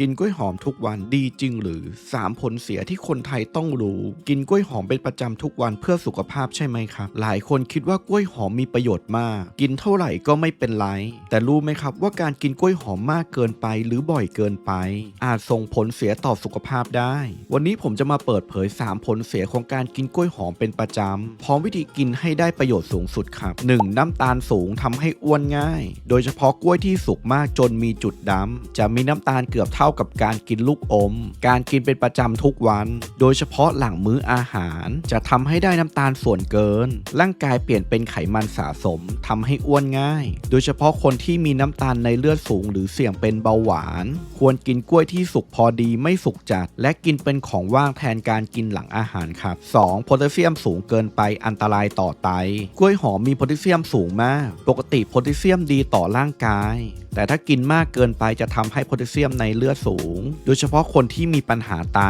กินกล้วยหอมทุกวันดีจริงหรือ 3 ผลเสียที่คนไทยต้องรู้ กินกล้วยหอมเป็นประจำทุกวันเพื่อสุขภาพใช่ไหมครับ หลายคนคิดว่ากล้วยหอมมีประโยชน์มาก กินเท่าไหร่ก็ไม่เป็นไร แต่รู้ไหมครับว่าการกินกล้วยหอมมากเกินไปหรือบ่อยเกินไป อาจส่งผลเสียต่อสุขภาพได้ วันนี้ผมจะมาเปิดเผย 3 ผลเสียของการกินกล้วยหอมเป็นประจำพร้อมวิธีกินให้ได้ประโยชน์สูงสุดครับ 1. น้ำตาลสูงทำให้อ้วนง่าย โดยเฉพาะกล้วยที่สุกมากจนมีจุดดำจะมีน้ำตาลเกือบเท่ากับการกินลูกอม การกินเป็นประจำทุกวัน โดยเฉพาะหลังมื้ออาหาร จะทำให้ได้น้ำตาลส่วนเกิน ร่างกายเปลี่ยนเป็นไขมันสะสมทำให้อ้วนง่าย โดยเฉพาะคนที่มีน้ำตาลในเลือดสูง หรือเสี่ยงเป็นเบาหวาน ควรกินกล้วยที่สุกพอดีไม่สุกจัด และกินเป็นของว่างแทนการกินหลังอาหารครับ 2. โพแทสเซียมสูงเกินไปอันตรายต่อไต กล้วยหอมมีโพแทสเซียมสูงมาก ปกติโพแทสเซียมดีต่อร่างกาย แต่ถ้ากินมากเกินไปจะทำให้โพแทสเซียมในเลือดสูง โดยเฉพาะคนที่มีปัญหาไต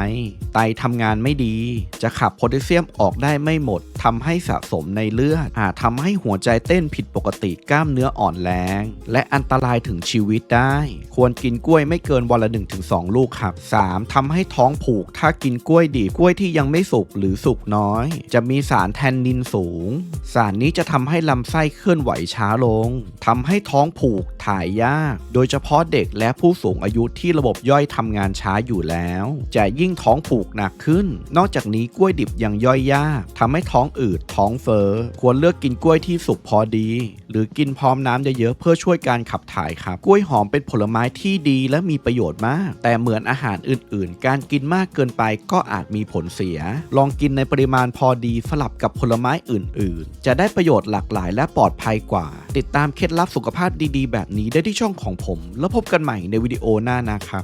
ไตทำงานไม่ดี จะขับโพแทสเซียมออกได้ไม่หมด ทำให้สะสมในเลือด อาจทำให้หัวใจเต้นผิดปกติกล้ามเนื้ออ่อนแรง และอันตรายถึงชีวิตได้ ควรกินกล้วยไม่เกินวันละ 1-2 ลูกครับ 3. ทำให้ท้องผูก ถ้ากินกล้วยดิบกล้วยที่ยังไม่สุกหรือสุกน้อย จะมีสารแทนนินสูง สารนี้จะทำให้ลำไส้เคลื่อนไหวช้าลงทำให้ท้องผูกถ่ายยาก โดยเฉพาะเด็กและผู้สูงอายุที่ระบบย่อยทำงานช้าอยู่แล้ว จะยิ่งท้องผูกหนักขึ้น นอกจากนี้กล้วยดิบยังย่อยยากทำให้ท้องอืด ท้องเฟอ้อ ควรเลือกกินกล้วยที่สุกพอดี หรือกินพร้อมน้ำเยอะๆเพื่อช่วยการขับถ่ายครับ กล้วยหอมเป็นผลไม้ที่ดีและมีประโยชน์มาก แต่เหมือนอาหารอื่นๆ การกินมากเกินไปก็อาจมีผลเสีย ลองกินในปริมาณพอดีสลับกับผลไม้อื่น ๆ จะได้ประโยชน์หลากหลายและปลอดภัยกว่า ติดตามเคล็ดลับสุขภาพดีๆ แบบนี้ได้ที่ช่องของผม แล้วพบกันใหม่ในวิดีโอหน้านะครับ